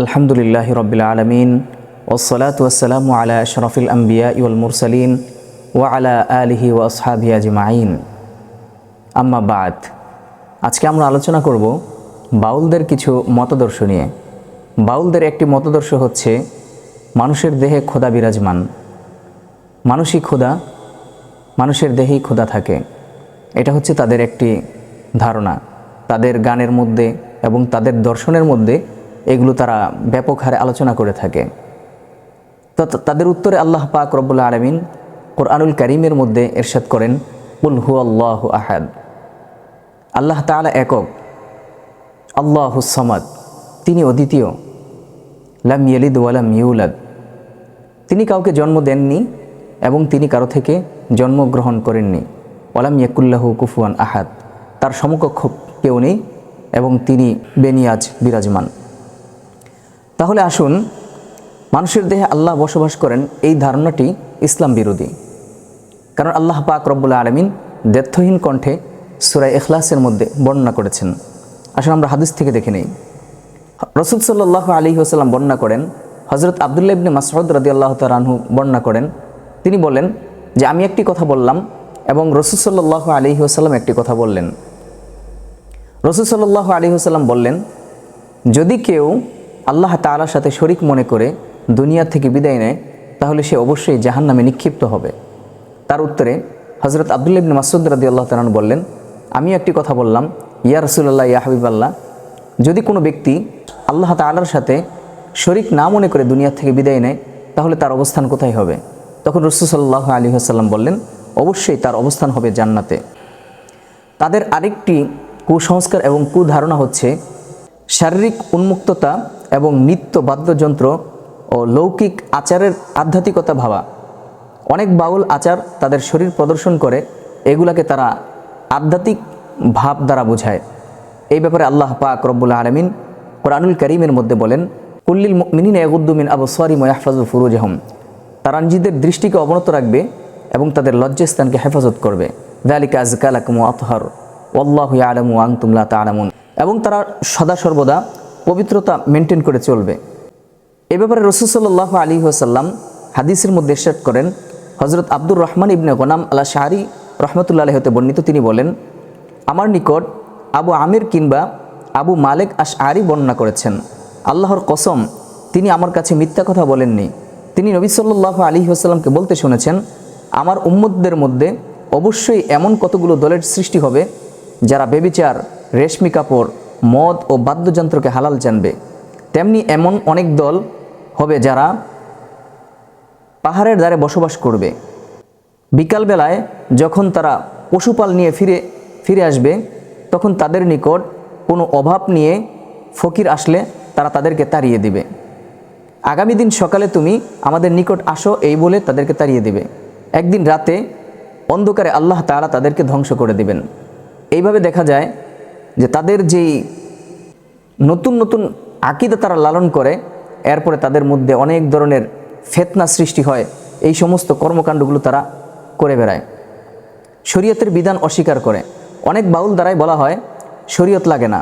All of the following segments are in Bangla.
আলহামদুলিল্লাহ রবিল আলমিন ওসলাত ওসালাম আলা শরফিল আম্বিয়া ইউল মুরসালিন ওয়া আলা আলিহি ও আসহাবি আজমাইন। আম্মা বাদ, আজকে আমরা আলোচনা করব বাউলদের কিছু মতদর্শ নিয়ে। বাউলদের একটি মতদর্শ হচ্ছে, মানুষের দেহে খোদা বিরাজমান। মানুষই খোদা মানুষের দেহেই খোদা থাকে। এটা হচ্ছে তাদের একটি ধারণা। তাদের গানের মধ্যে এবং তাদের দর্শনের মধ্যে এগুলো তারা ব্যাপক হারে আলোচনা করে থাকে। তো তাদের উত্তরে আল্লাহ পাক রব্বুল আলমিন কোরআনুল করিমের মধ্যে এরশাদ করেন উল হু আল্লাহ আহাদ। আল্লাহ তাআলা একক, আল্লাহ সমাদ। তিনি অদ্বিতীয়, লাম ইয়ালিদ ওয়ালাম ইউলাদ। তিনি কাউকে জন্ম দেননি এবং তিনি কারও থেকে জন্মগ্রহণ করেননি। ওয়ালাম ইয়াকুল্লাহু কুফুয়ান আহাদ। তার সমকক্ষ কেউ নেই এবং তিনি বেনিয়াজ বিরাজমান। তাহলে আসুন, মানুষের দেহে আল্লাহ বসবাস করেন এই ধারণাটি ইসলাম বিরোধী। কারণ আল্লাহ পাক রব্বুল আলমিন দ্ব্যর্থহীন কণ্ঠে সুরাই এখলাসের মধ্যে বর্ণনা করেছেন। আসলে আমরা হাদিস থেকে দেখে নেই। রসুল সাল্লাহ আলী ওসাল্লাম বর্ণনা করেন হজরত আবদুল্লাহ ইবনে মাসউদ রাদি আল্লাহ তালাহু বর্ণনা করেন, তিনি বলেন যে আমি একটি কথা বললাম এবং রসুল সাল্লাহ আলী ওসাল্লাম একটি কথা বললেন। রসুল সাল্লাহ আলী ওসাল্লাম বললেন, যদি কেউ আল্লাহ তাআলার সাথে শরিক মনে করে দুনিয়া থেকে বিদায় নেয়, তাহলে সে অবশ্যই জাহান নামে নিক্ষিপ্ত হবে। তার উত্তরে হজরত আবদুল্লাহ ইবনে মাসুদ রাদি আল্লাহ তালান বললেন, আমি একটি কথা বললাম, ইয়া রসুল্লাহ ইয়া হাবিব আল্লাহ যদি কোনো ব্যক্তি আল্লাহ তাআলার সাথে শরিক না মনে করে দুনিয়া থেকে বিদায় নেয়, তাহলে তার অবস্থান কোথায় হবে? তখন রসুল সাল্লাহ আলী আসাল্লাম বললেন, অবশ্যই তার অবস্থান হবে জান্নাতে। তাদের আরেকটি কুসংস্কার এবং কুধারণা হচ্ছে শারীরিক উন্মুক্ততা এবং নিত্য বাদ্যযন্ত্র ও লৌকিক আচারের আধ্যাত্মিকতা ভাবা। অনেক বাউল আচার তাদের শরীর প্রদর্শন করে, এগুলাকে তারা আধ্যাত্মিক ভাব দ্বারা বোঝায়। এই ব্যাপারে আল্লাহ পাক রব্বুল আলমিন কোরআনুল করিমের মধ্যে বলেন, কুল্লিল মিনিন এগুদ্দুমিন আবু সরি ময়াহফাজুল ফুরুজহম। তারা নিজেদের দৃষ্টিকে অবনত রাখবে এবং তাদের লজ্জাস্থানকে হেফাজত করবে। দালিকা আজকালাকুম আতহর। ওল্লাহ আলমু আংতুমলা তালামুন এবং তারা সদা সর্বদা পবিত্রতা মেনটেন করে চলবে। এ ব্যাপারে রসুলসাল্লাহ আলী ওসাল্লাম হাদিসের মধ্যে ইরশাদ করেন হজরত আব্দুর রহমান ইবনে গোনাম আল্লাহ শাহরি রহমতুল্লাহ হতে বর্ণিত, তিনি বলেন, আমার নিকট আবু আমির কিংবা আবু মালেক আশ আরি বর্ণনা করেছেন। আল্লাহর কসম, তিনি আমার কাছে মিথ্যা কথা বলেননি। তিনি নবী সাল্লাহ আলী আসাল্লামকে বলতে শুনেছেন, আমার উম্মতদের মধ্যে অবশ্যই এমন কতগুলো দলের সৃষ্টি হবে, যারা বেবিচার, রেশমি কাপড় মদ ও বাদ্যযন্ত্রকে হালাল জানবে। তেমনি এমন অনেক দল হবে যারা পাহাড়ের দ্বারে বসবাস করবে। বিকালবেলায় যখন তারা পশুপাল নিয়ে ফিরে ফিরে আসবে, তখন তাদের নিকট কোনো অভাব নিয়ে ফকির আসলে তারা তাদেরকে তাড়িয়ে দিবে। আগামী দিন সকালে তুমি আমাদের নিকট আসো এই বলে তাদেরকে তাড়িয়ে দিবে। একদিন রাতে অন্ধকারে আল্লাহ তারা তাদেরকে ধ্বংস করে দিবেন। এইভাবে দেখা যায় যে তাদের যেই নতুন নতুন আকিদা তারা লালন করে, এরপরে তাদের মধ্যে অনেক ধরনের ফেতনা সৃষ্টি হয়, এই সমস্ত কর্মকাণ্ডগুলো তারা করে বেড়ায়। শরীয়তের বিধান অস্বীকার করে। অনেক বাউল দ্বারাই বলা হয়, শরীয়ত লাগে না,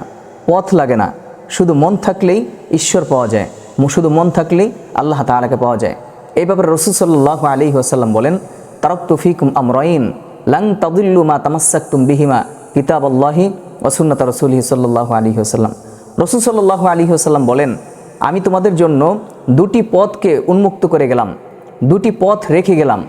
পথ লাগে না, শুধু মন থাকলেই ঈশ্বর পাওয়া যায়, শুধু মন থাকলেই আল্লাহ তাআলাকে পাওয়া যায়। এই ব্যাপারে রসুল সাল্লাহ আলী আসাল্লাম বলেন তারক তুফিকুম আমরাইন, লাং তাদিল্লু মা তামাসাক্তুম বিহিমা কিতাব আল্লাহি ওসুন্নত রসুলহি সাল্লাহ আলী আসাল্লাম রসুল সাল্লাহ আলী আসাল্লাম বলেন, আমি তোমাদের জন্য দুটি পথকে উন্মুক্ত করে গেলাম, দুটি পথ রেখে গেলাম।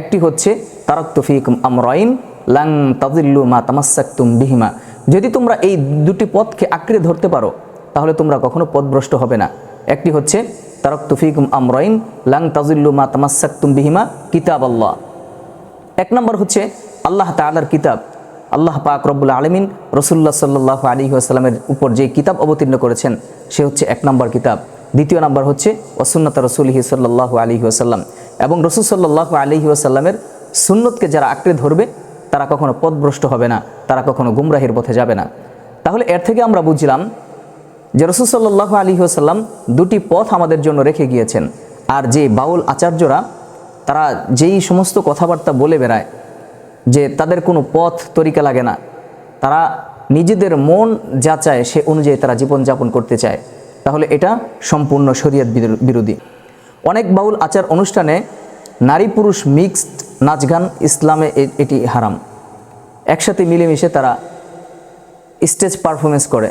একটি হচ্ছে তারক তুফিকুম আমরাইন লাং তাদিল্লু মা তামাসাক্তুম বিহিমা। যদি তোমরা এই দুটি পথকে আঁকড়ে ধরতে পারো, তাহলে তোমরা কখনো পথভ্রষ্ট হবে না। একটি হচ্ছে তারক তুফিকুম আমরাইন লাং তাজিল্লু মা তামাসাক্তুম বিহিমা কিতাব আল্লাহ। এক নম্বর হচ্ছে, আল্লাহ তাআলার কিতাব। আল্লাহ পাক রব্বুল আলমিন রসুল্লাহ সাল্লাহ আলী আসসালামের উপর যে কিতাব অবতীর্ণ করেছেন, সে হচ্ছে এক নম্বর কিতাব। দ্বিতীয় নম্বর হচ্ছে ওসুন্নত রসুলহি সাল্লাহ আলী আসাল্লাম এবং রসুল সাল্লাহ আলী আসাল্লামের সুন্নতকে যারা আঁকড়ে ধরবে, তারা কখনো পথভ্রষ্ট হবে না, তারা কখনো গুমরাহির পথে যাবে না। তাহলে এর থেকে আমরা বুঝলাম যে রসুল সাল্লাহ আলী আসাল্লাম দুটি পথ আমাদের জন্য রেখে গিয়েছেন। আর যে বাউল আচার্যরা, তারা যেই সমস্ত কথাবার্তা বলে বেড়ায় যে তাদের কোনো পথ তরিকা লাগে না। তারা নিজেদের মন যা চায় সে অনুযায়ী তারা জীবনযাপন করতে চায়। তাহলে এটা সম্পূর্ণ শরীয়ত বিরো- বিরোধী। অনেক বাউল আচার অনুষ্ঠানে নারী পুরুষ মিক্সড নাচ গান ইসলামে এটি হারাম। একসাথে মিলেমিশে তারা স্টেজ পারফরমেন্স করে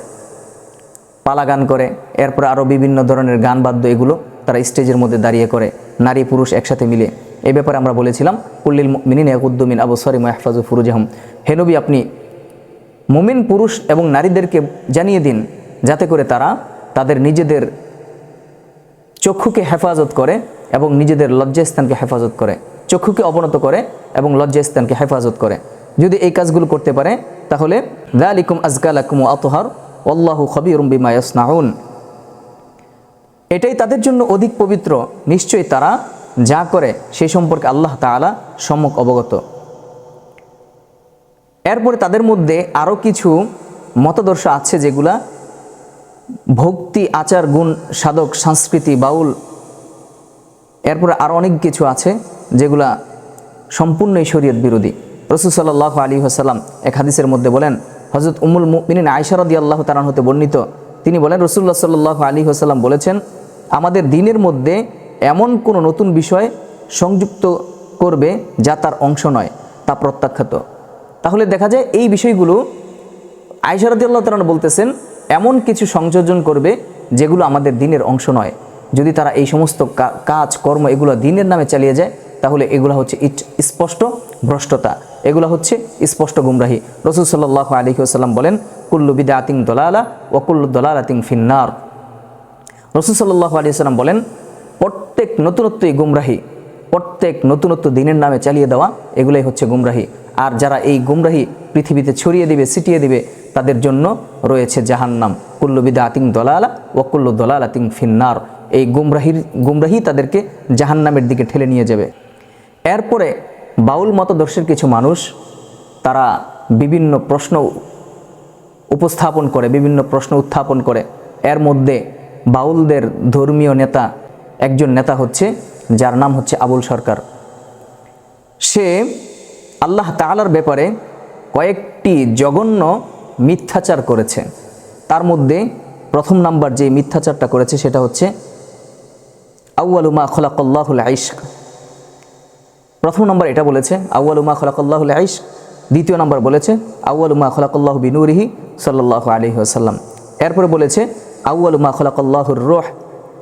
পালা গান করে, এরপর আরও বিভিন্ন ধরনের গান বাদ্য এগুলো তারা স্টেজের মধ্যে দাঁড়িয়ে করে, নারী পুরুষ একসাথে মিলে। এই ব্যাপারে আমরা বলেছিলাম, কুল্লিল মিনিন একুদ্দমিন আবু সরি মাহফাজু ফুরুজাহম। হেনবি আপনি মুমিন পুরুষ এবং নারীদেরকে জানিয়ে দিন, যাতে করে তারা তাদের নিজেদের চক্ষুকে হেফাজত করে এবং নিজেদের লজ্জাস্থানকে হেফাজত করে, চক্ষুকে অবনত করে এবং লজ্জাস্থানকে হেফাজত করে। যদি এই কাজগুলো করতে পারে, তাহলে দালিকুম আজকালাকুম আতহার আল্লাহু খবিরুম বিমা ইয়াসনাউন। এটাই তাদের জন্য অধিক পবিত্র। নিশ্চয়ই তারা যা করে সেই সম্পর্কে আল্লাহ তাআলা সম্যক অবগত। এরপরে তাদের মধ্যে আরও কিছু মতাদর্শ আছে যেগুলা ভক্তি, আচার, গুণ, সাধক, সংস্কৃতি, বাউল, এরপরে আরও অনেক কিছু আছে যেগুলা সম্পূর্ণই শরীয়ত বিরোধী। রসুল সাল্লাহ আলী হাসাল্লাম এক হাদিসের মধ্যে বলেন হজরত উমুল মিনিন আয়সারদি আল্লাহ তালান হতে বর্ণিত। তিনি বলেন রসুল্লাহ সাল্লাহ আলী হাসাল্লাম বলেছেন আমাদের দিনের মধ্যে এমন কোনো নতুন বিষয় সংযুক্ত করবে যা তার অংশ নয়, তা প্রত্যাখ্যাত। তাহলে দেখা যায় এই বিষয়গুলো আল্লাহ তালান বলতেছেন, এমন কিছু সংযোজন করবে যেগুলো আমাদের দিনের অংশ নয়। যদি তারা এই সমস্ত কাজ, কর্ম এগুলো দিনের নামে চালিয়ে যায়, তাহলে এগুলো হচ্ছে স্পষ্ট ভ্রষ্টতা। এগুলো হচ্ছে স্পষ্ট গুমরাহি। রসুল সাল্লাহ আলী আসাল্লাম বলেন, কুল্লু বিদা আতিং দলালা ও কুল্লু দলাল আতিং ফিন্নার রসুল সাল্লাহ আলী সাল্লাম বলেন, প্রত্যেক নতুনত্বই গুমরাহি, প্রত্যেক নতুনত্ব দিনের নামে চালিয়ে দেওয়া, এগুলোই হচ্ছে গুমরাহি। আর যারা এই গুমরাহি পৃথিবীতে ছড়িয়ে দিবে, ছিটিয়ে দিবে, তাদের জন্য রয়েছে জাহান্নাম। কুল্লু বিদা আতিং দলালা ও কুল্লু দলাল আতিং ফিন্নার। এই গুমরাহির, গুমরাহি তাদেরকে জাহান্নামের দিকে ঠেলে নিয়ে যাবে। এরপরে বাউল মতদর্শের কিছু মানুষ, তারা বিভিন্ন প্রশ্ন উপস্থাপন করে, বিভিন্ন প্রশ্ন উত্থাপন করে। এর মধ্যে বাউলদের ধর্মীয় নেতা একজন নেতা হচ্ছে, যার নাম হচ্ছে আবুল সরকার। সে আল্লাহ তালার ব্যাপারে কয়েকটি জঘন্য মিথ্যাচার করেছে। তার মধ্যে প্রথম নাম্বার যে মিথ্যাচারটা করেছে, সেটা হচ্ছে আউয়ালুমা খলাকল্লাহুল আইশক। প্রথম নম্বর এটা বলেছে আউয়ালুমা খলাকল্লাহুল আইশ দ্বিতীয় নম্বর বলেছে আউয়ালুমা খলাকল্লাহ বিনুরিহি সাল্লাহ আলী আসাল্লাম এরপরে বলেছে আউয়ালুমা খলাকল্লাহুর রোহ,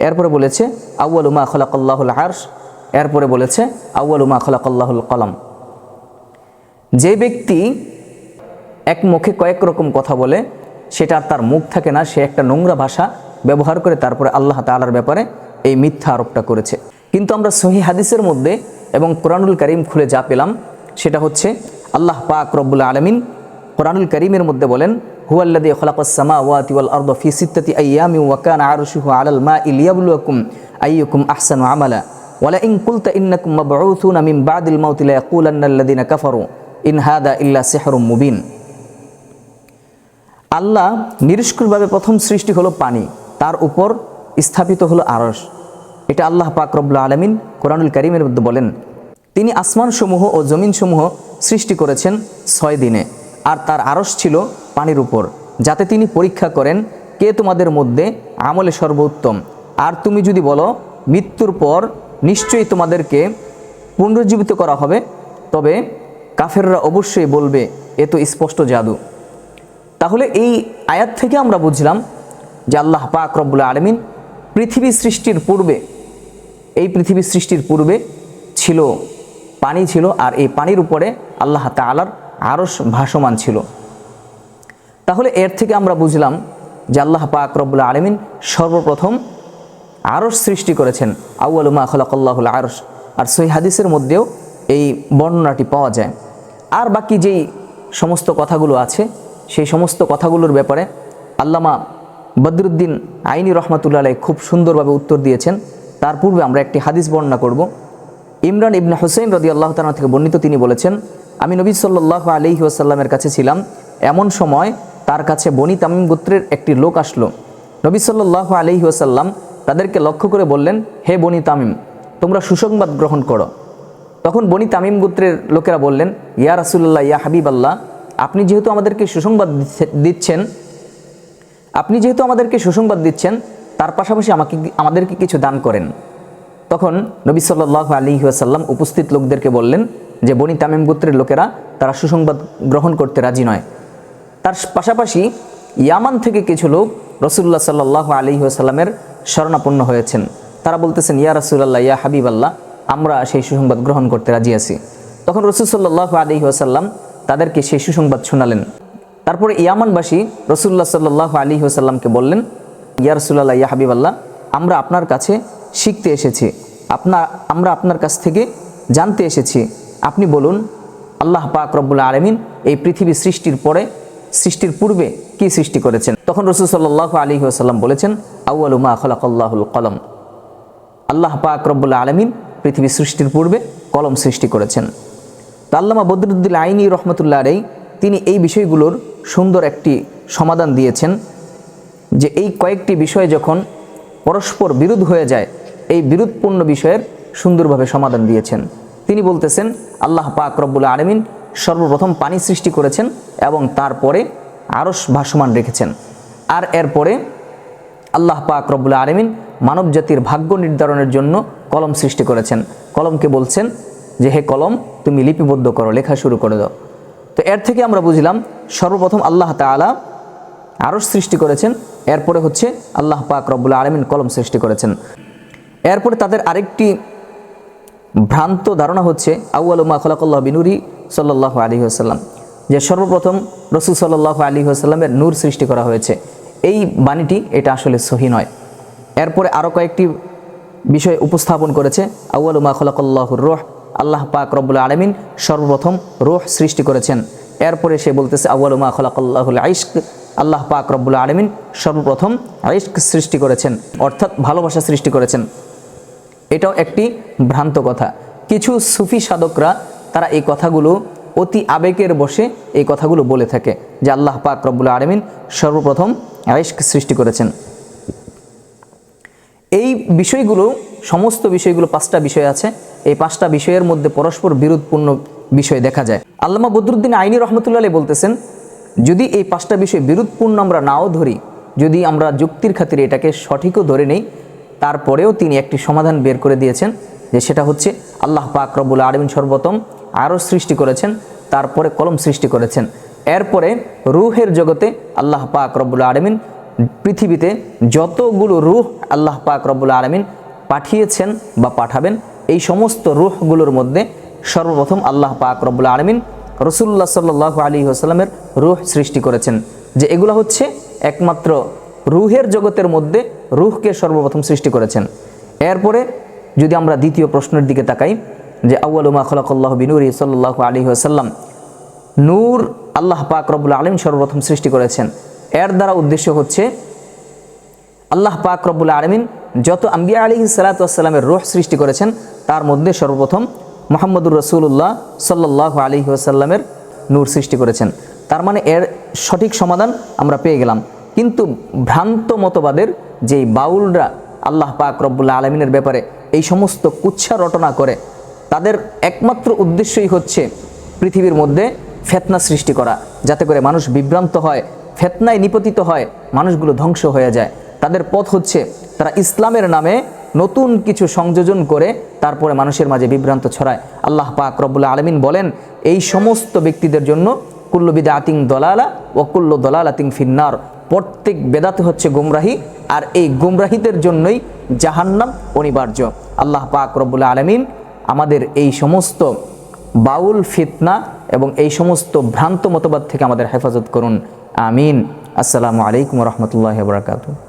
এরপরে বলেছে আউয়ালুমা খলাকল্লাহুল আর্শ, এরপরে বলেছে আউয়ালুমা খলাকল্লাহুল কলম। যে ব্যক্তি এক মুখে কয়েক রকম কথা বলে, সেটা তার মুখ থাকে না, সে একটা নোংরা ভাষা ব্যবহার করে তারপরে আল্লাহ তালার ব্যাপারে এই মিথ্যা আরোপটা করেছে। কিন্তু আমরা সহি হাদিসের মধ্যে এবং কোরআনুল করিম খুলে যা পেলাম, সেটা হচ্ছে আল্লাহ পাক রব্বুল আলমিন কোরআনুল করিমের মধ্যে বলেন হুয়াল্লাদি খলাকাসমা ওয়াতি ওয়াল আরদ ফি সিত্তাতি আইয়ামি ওয়া কানা আরশুহু আলাল মা লিয়াবলুয়াকুম আইয়ুকুম আহসানু আমালা। ওয়ালা ইন কুলতা ইন্নাকুম মাবউথুনা মিন বাদিল মাউতি লা ইয়াকুলান্না আল্লাযিনা কাফারু। ইন হাদা ইল্লা সিহরুম মুবিন। আল্লাহ নিরস্কুরভাবে প্রথম সৃষ্টি হলো পানি, তার উপর স্থাপিত হলো আরস এটা আল্লাহ পাক রব্লা আলমিন কোরআনুল করিমের মধ্যে বলেন, তিনি আসমানসমূহ ও জমিনসমূহ সৃষ্টি করেছেন ছয় দিনে। আর তার আরস ছিল পানির উপর, যাতে তিনি পরীক্ষা করেন কে তোমাদের মধ্যে আমলে সর্বোত্তম। আর তুমি যদি বলো, মৃত্যুর পর নিশ্চয়ই তোমাদেরকে পুনরুজ্জীবিত করা হবে, তবে কাফেররা অবশ্যই বলবে, এ তো স্পষ্ট জাদু। তাহলে এই আয়াত থেকে আমরা বুঝলাম যে আল্লাহ পাক রব্বুল আলমিন পৃথিবী সৃষ্টির পূর্বে, এই পৃথিবী সৃষ্টির পূর্বে ছিল, পানি ছিল, আর এই পানির উপরে আল্লাহ তালার আরস ভাসমান ছিল। তাহলে এর থেকে আমরা বুঝলাম যে আল্লাহ পাক রব্বুল আলমিন সর্বপ্রথম আরস সৃষ্টি করেছেন আউআলুমা খলাকল্লাহুল আরস আর সই হাদিসের মধ্যেও এই বর্ণনাটি পাওয়া যায়। আর বাকি যেই সমস্ত কথাগুলো আছে, সেই সমস্ত কথাগুলোর ব্যাপারে আল্লামা বদরুদ্দিন আইনি রহমাতুল্লাহ খুব সুন্দরভাবে উত্তর দিয়েছেন। তার পূর্বে আমরা একটি হাদিস বর্ণনা করব। ইমরান ইবনে হোসেন রদি আল্লাহ তালা থেকে বর্ণিত তিনি বলেছেন, আমি নবী সাল্লাহ আলহি আসাল্লামের কাছে ছিলাম, এমন সময় তার কাছে বনি তামিম গোত্রের একটি লোক আসলো। নবী সাল্লাহ আলহি আসাল্লাম তাদেরকে লক্ষ্য করে বললেন, হে বনি তামিম, তোমরা সুসংবাদ গ্রহণ করো। তখন বনি তামিম গোত্রের লোকেরা বললেন, ইয়া রাসুল্লাহ ইয়া হাবিব আল্লাহ আপনি যেহেতু আমাদেরকে সুসংবাদ দিচ্ছেন, আপনি যেহেতু আমাদেরকে সুসংবাদ দিচ্ছেন, তার পাশাপাশি আমাকে আমাদেরকে কিছু দান করেন। তখন নবী সাল্লাহ আলী আসাল্লাম উপস্থিত লোকদেরকে বললেন যে, বনি তামিম গোত্রের লোকেরা তারা সুসংবাদ গ্রহণ করতে রাজি নয়। তার পাশাপাশি ইয়ামান থেকে কিছু লোক রসুল্লাহ সাল্লাহ আলী আসাল্লামের শরণাপন্ন হয়েছেন। তারা বলতেছেন, ইয়া রসুল্লাহ ইয়া হাবিব আল্লাহ আমরা সেই সুসংবাদ গ্রহণ করতে রাজি আছি। তখন রসুল সাল্লাহ আলী আসাল্লাম তাদেরকে সেই সুসংবাদ শোনালেন। তারপরে ইয়ামানবাসী রসুল্লাহ সাল্লাহ আলী আসাল্লামকে বললেন, ইয়া রসুল্লাহ ইয়া হাবিব আল্লাহ আমরা আপনার কাছে শিখতে এসেছি। আপনার আমরা আপনার কাছ থেকে জানতে এসেছি। আপনি বলুন, আল্লাহ পাক রব্বুল আলমিন এই পৃথিবী সৃষ্টির পরে সৃষ্টির পূর্বে কি সৃষ্টি করেছেন? তখন রসুল সাল্লাহ আলী আসাল্লাম বলেছেন আউআলুমা খলাকল্লাহুল কলম। আল্লাহ পাক রব্বুল আলমিন পৃথিবী সৃষ্টির পূর্বে কলম সৃষ্টি করেছেন। তো আল্লামা বদরুদ্দিন আইনি রহমতুল্লাহ আলাই তিনি এই বিষয়গুলোর সুন্দর একটি সমাধান দিয়েছেন যে এই কয়েকটি বিষয় যখন পরস্পর বিরোধ হয়ে যায়, এই বিরোধপূর্ণ বিষয়ের সুন্দরভাবে সমাধান দিয়েছেন। তিনি বলতেছেন, আল্লাহ পাক রব্বুল আলমিন সর্বপ্রথম পানি সৃষ্টি করেছেন এবং তারপরে আরস ভাসমান রেখেছেন। আর এরপরে আল্লাহ পাক রব্বুল আলমিন মানব জাতির ভাগ্য নির্ধারণের জন্য কলম সৃষ্টি করেছেন। কলমকে বলছেন যে, হে কলম, তুমি লিপিবদ্ধ করো, লেখা শুরু করে দাও। তো এর থেকে আমরা বুঝলাম সর্বপ্রথম আল্লাহ তালা আরস সৃষ্টি করেছেন, এরপরে হচ্ছে আল্লাহ পাক রব্বুল আলমিন কলম সৃষ্টি করেছেন। এরপরে তাদের আরেকটি ভ্রান্ত ধারণা হচ্ছে আউআলমা খলাকল্লাহ বিনুরি সাল্লাহ আলী আসাল্লাম যে সর্বপ্রথম রসুল সাল্লাহ আলী আসাল্লামের নূর সৃষ্টি করা হয়েছে। এই বাণীটি এটা আসলে সহি নয়। এরপরে আরও কয়েকটি বিষয় উপস্থাপন করেছে। আউআলমা খলাকল্লাহুর রোহ, আল্লাহ পাক রব্বুল আলমিন সর্বপ্রথম রোহ সৃষ্টি করেছেন। এরপরে সে বলতেছে আউআলমা খলাকল্লাহুল আইস্ক আল্লাহ পাক রব্বুল আলমিন সর্বপ্রথম আইস্ক সৃষ্টি করেছেন, অর্থাৎ ভালোবাসা সৃষ্টি করেছেন। এটাও একটি ভ্রান্ত কথা। কিছু সুফি সাধকরা তারা এই কথাগুলো অতি আবেগের বসে এই কথাগুলো বলে থাকে যে আল্লাহ পাক রব্বুল আলমিন সর্বপ্রথম আয়েশকে সৃষ্টি করেছেন। এই বিষয়গুলো, সমস্ত বিষয়গুলো পাঁচটা বিষয় আছে। এই পাঁচটা বিষয়ের মধ্যে পরস্পর বিরোধপূর্ণ বিষয় দেখা যায়। আল্লামা বদরুদ্দিন আইনি রহমতুল্লাহ বলতেছেন, যদি এই পাঁচটা বিষয় বিরোধপূর্ণ আমরা নাও ধরি, যদি আমরা যুক্তির খাতিরে এটাকে সঠিকও ধরে নেই, তারপরেও তিনি একটি সমাধান বের করে দিয়েছেন, যে সেটা হচ্ছে আল্লাহ পাক রব্বুল আলমিন সর্বপ্রথম আরও সৃষ্টি করেছেন, তারপরে কলম সৃষ্টি করেছেন। এরপরে রুহের জগতে আল্লাহ পাক রব্বুল আলমিন পৃথিবীতে যতগুলো রুহ আল্লাহ পাক রব্বুল আলমিন পাঠিয়েছেন বা পাঠাবেন, এই সমস্ত রুহগুলোর মধ্যে সর্বপ্রথম আল্লাহ পাক রব্বুল আলমিন রসুল্লাহ সাল্লাহ আলী আসাল্লামের রুহ সৃষ্টি করেছেন। যে এগুলো হচ্ছে একমাত্র রুহের জগতের মধ্যে রুহকে সর্বপ্রথম সৃষ্টি করেছেন। এরপরে যদি আমরা দ্বিতীয় প্রশ্নের দিকে তাকাই যে আউ্লুমা খলাকল্লাহ বিনুরি সাল্লাহ আলী আসাল্লাম নূর আল্লাহ পাক রব্বুল আলম সর্বপ্রথম সৃষ্টি করেছেন। এর দ্বারা উদ্দেশ্য হচ্ছে, আল্লাহ পাক রব্বুল আলমিন যত আম্বিয়া আলী সালাতামের রোহ সৃষ্টি করেছেন, তার মধ্যে সর্বপ্রথম মোহাম্মদুর রসুল্লাহ সাল্লাহ আলী আসাল্লামের নূর সৃষ্টি করেছেন। তার মানে এর সঠিক সমাধান আমরা পেয়ে গেলাম। কিন্তু ভ্রান্ত মতবাদের যেই বাউলরা আল্লাহ পাক রব্বুল্লা আলমিনের ব্যাপারে এই সমস্ত কুচ্ছা রটনা করে তাদের একমাত্র উদ্দেশ্যই হচ্ছে পৃথিবীর মধ্যে ফেতনা সৃষ্টি করা, যাতে করে মানুষ বিভ্রান্ত হয়, ফেতনায় নিপতিত হয়, মানুষগুলো ধ্বংস হয়ে যায়। তাদের পথ হচ্ছে তারা ইসলামের নামে নতুন কিছু সংযোজন করে তারপরে মানুষের মাঝে বিভ্রান্ত ছড়ায়। আল্লাহ পাক রব্বুল্লা আলমিন বলেন, এই সমস্ত ব্যক্তিদের জন্য কুল্লু বিদা আতিং দলালা ও কুল্লু দলাল আতিং ফিন্নার। প্রত্যেক বেদাতে হচ্ছে গুমরাহি, আর এই গুমরাহিদের জন্যই জাহান্নাম অনিবার্য। আল্লাহ পাক রব্বুল্লা আলমিন আমাদের এই সমস্ত বাউল ফিতনা এবং এই সমস্ত ভ্রান্ত মতবাদ থেকে আমাদের হেফাজত করুন। আমিন। আসসালামু আলাইকুম রহমতুল্লাহ বরাকাতু